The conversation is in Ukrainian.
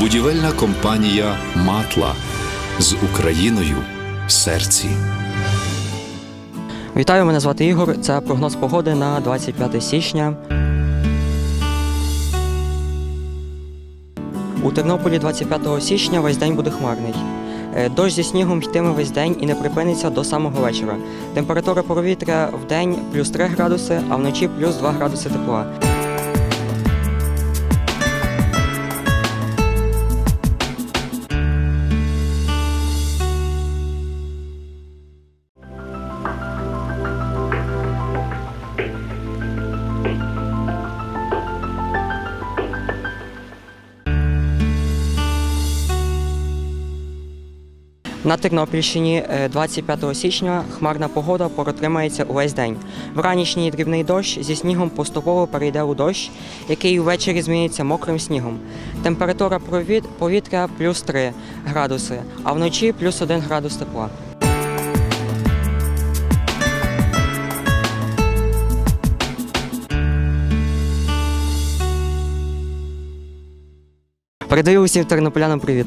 Будівельна компанія Матла з Україною в серці. Вітаю, мене звати Ігор. Це прогноз погоди на 25 січня. У Тернополі 25 січня весь день буде хмарний. Е, Дощ зі снігом йтиме весь день і не припиниться до самого вечора. Температура повітря в день плюс 3 градуси, а вночі плюс 2 градуси тепла. На Тернопільщині е, 25 січня хмарна погода протримається увесь день. Вранішній дрібний дощ зі снігом поступово перейде у дощ, який ввечері зміниться мокрим снігом. Температура повітря плюс 3 градуси, а вночі плюс 1 градус тепла. Передаю усім тернополянам привіт.